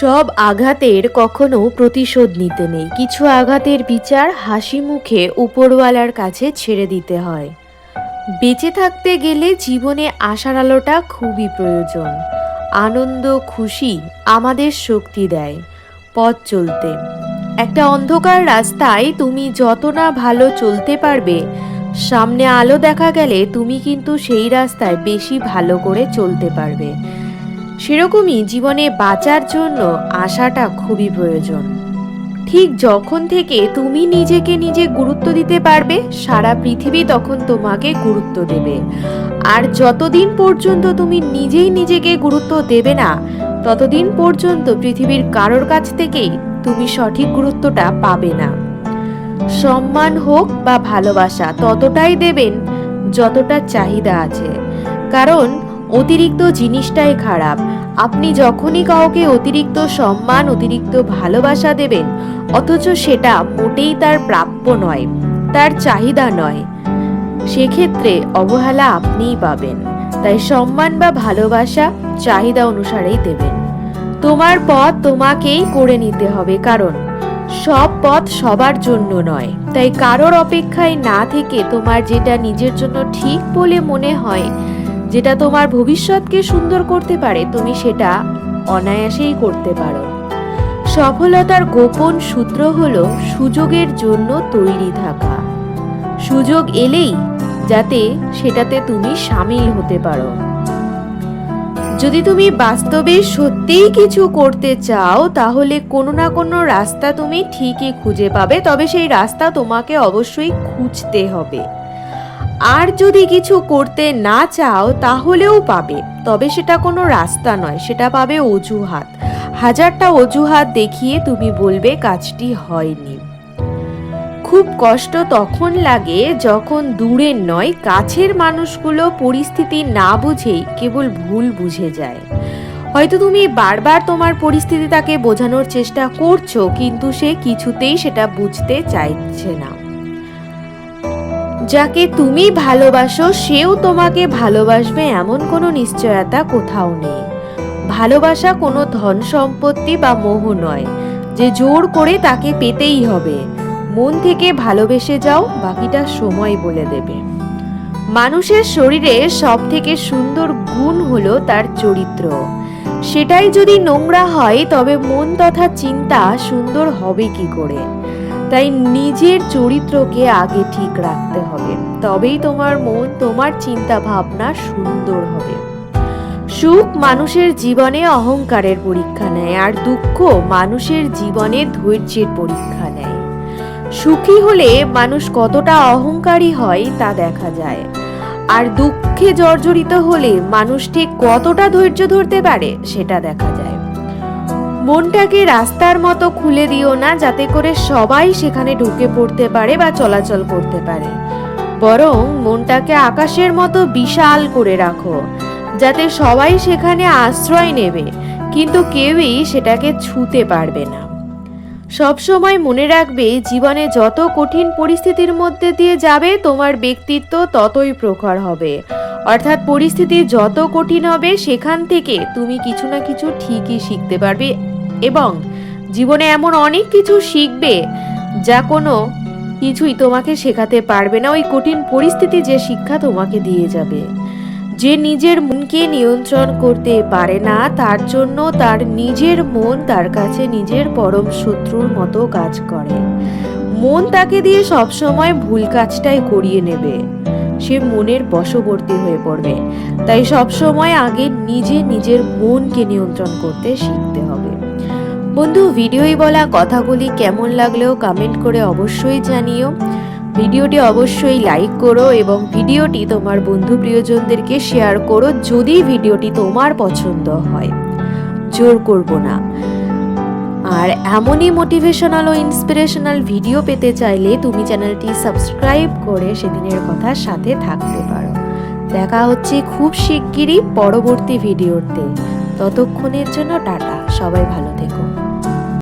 সব আঘাতের কখনো প্রতিশোধ নিতে নেই। কিছু আঘাতের বিচার হাসি মুখে উপরওয়ালার কাছে ছেড়ে দিতে হয়। বেঁচে থাকতে গেলে জীবনে আশার আলোটা খুবই প্রয়োজন। আনন্দ, খুশি আমাদের শক্তি দেয়। পথ চলতে। একটা অন্ধকার রাস্তায় তুমি যত না ভালো চলতে পারবে, সামনে আলো দেখা গেলে তুমি কিন্তু সেই রাস্তায় বেশি ভালো করে চলতে পারবে। সেরকমই জীবনে বাঁচার জন্য আশাটা খুবই প্রয়োজন। ঠিক যখন থেকে তুমি নিজেকে নিজে গুরুত্ব দিতে পারবে, সারা পৃথিবী তখন তোমাকে গুরুত্ব দেবে। আর যতদিন পর্যন্ত তুমি নিজেই নিজেকে গুরুত্ব দেবে না, ততদিন পর্যন্ত পৃথিবীর কারোর কাছ থেকেই তুমি সঠিক গুরুত্বটা পাবে না। সম্মান হোক বা ভালোবাসা ততটাই দেবেন যতটা চাহিদা আছে। কারণ অতিরিক্ত জিনিসটাই খারাপ। আপনি যখনই কাউকে অতিরিক্ত সম্মান, অতিরিক্ত ভালোবাসা দেবেন, অথচ সেটা মোটেই তার প্রাপ্য নয়, তার চাহিদা নয়। সেক্ষেত্রে অবহেলা আপনিই পাবেন। তাই সম্মান বা ভালোবাসা চাহিদা অনুসারেই দেবেন। তোমার পথ তোমাকেই করে নিতে হবে, কারণ সব পথ সবার জন্য নয়। তাই কারোর অপেক্ষায় না থেকে তোমার যেটা নিজের জন্য ঠিক বলে মনে হয় যেটা তোমার ভবিষ্যৎকে সুন্দর করতে পারে, তুমি সেটা অনায়াসেই করতে পারো। সফলতার গোপন সূত্র হল সুযোগের জন্য তৈরি থাকা। সুযোগ এলেই যাতে সেটাতে তুমি সামিল হতে পারো। যদি তুমি বাস্তবে সত্যিই কিছু করতে চাও, তাহলে কোনো না কোনো রাস্তা তুমি ঠিকই খুঁজে পাবে, তবে সেই রাস্তা তোমাকে অবশ্যই খুঁজতে হবে। আর যদি কিছু করতে না চাও, তাহলেও পাবে। তবে সেটা কোনো রাস্তা নয়, সেটা পাবে অজুহাত। হাজারটা অজুহাত দেখিয়ে তুমি বলবে, কাজটি হয়নি। খুব কষ্ট তখন লাগে যখন দূরের নয়, কাছের মানুষগুলো পরিস্থিতি না বুঝেই কেবল ভুল বুঝে যায়। হয়তো তুমি বারবার তোমার পরিস্থিতি তাকে বোঝানোর চেষ্টা করছ, কিন্তু সে কিছুতেই সেটা বুঝতে চাইছে না। যাকে তুমি ভালোবাসো, সেও তোমাকে ভালোবাসবে এমন কোনো নিশ্চয়তা কোথাও নেই। ভালোবাসা কোনো ধন সম্পত্তি বা মোহ নয়, যে জোর করে তাকে পেতেই হবে। মন থেকে ভালোবেসে যাও, বাকিটা সময় বলে দেবে। মানুষের শরীরে সব থেকে সুন্দর গুণ হলো তার চরিত্র। সেটাই যদি নোংরা হয়, তবে মন তথা চিন্তা সুন্দর হবে কি করে? তাই নিজের চরিত্রকে আগে ঠিক রাখতে হবে। তবেই তোমার মন, তোমার চিন্তা ভাবনা সুন্দর হবে। সুখ মানুষের জীবনে অহংকারের পরীক্ষা নেয়, আর দুঃখ মানুষের জীবনে ধৈর্যের পরীক্ষা নেয়। সুখী হলে মানুষ কতটা অহংকারী হয় তা দেখা যায়। আর দুঃখে জর্জরিত হলে মানুষ ঠিক কতটা ধৈর্য ধরতে পারে সেটা দেখা যায় মনটাকে রাস্তার মতো খুলে দিও না, যাতে করে সবাই সেখানে ঢুকে পড়তে পারে বা চলাচল করতে পারে। বরং মনটাকে আকাশের মতো বিশাল করে রাখো, যাতে সবাই সেখানে আশ্রয় নেবে, কিন্তু কেউই সেটাকে ছুতে পারবে না। সবসময় মনে রাখবে, জীবনে যত কঠিন পরিস্থিতির মধ্যে দিয়ে যাবে, তোমার ব্যক্তিত্ব ততই প্রখর হবে। অর্থাৎ পরিস্থিতি যত কঠিন হবে, সেখান থেকে তুমি কিছু না কিছু ঠিকই শিখতে পারবে এবং জীবনে এমন অনেক কিছু শিখবে যা কোনো কিছুই তোমাকে শেখাতে পারবে না। ওই কঠিন পরিস্থিতি যে শিক্ষা তোমাকে দিয়ে যাবে। যে নিজের মনকে নিয়ন্ত্রণ করতে পারে না, তার জন্য তার নিজের মন তার কাছে নিজের পরম শত্রুর মতো কাজ করে। মন তাকে দিয়ে সবসময় ভুল কাজটাই করিয়ে নেবে। সে মনের বশবর্তী হয়ে পড়বে। তাই সবসময় আগে নিজে নিজের মনকে নিয়ন্ত্রণ করতে শিখতে বন্ধু, ভিডিওই বলা কথাগুলি কেমন লাগলেও কমেন্ট করে অবশ্যই জানিও। ভিডিওটি অবশ্যই লাইক করো এবং ভিডিওটি তোমার বন্ধু প্রিয়জনদেরকে শেয়ার করো যদি ভিডিওটি তোমার পছন্দ হয়। জোর করব না। আর এমনই মোটিভেশনাল ও ইন্সপিরেশনাল ভিডিও পেতে চাইলে তুমি চ্যানেলটি সাবস্ক্রাইব করে সেদিনের কথা সাথে থাকতে পারো। দেখা হচ্ছে খুব শিগগিরই পরবর্তী ভিডিওতে ততক্ষণের জন্য টাটা। সবাই ভালো থেকো।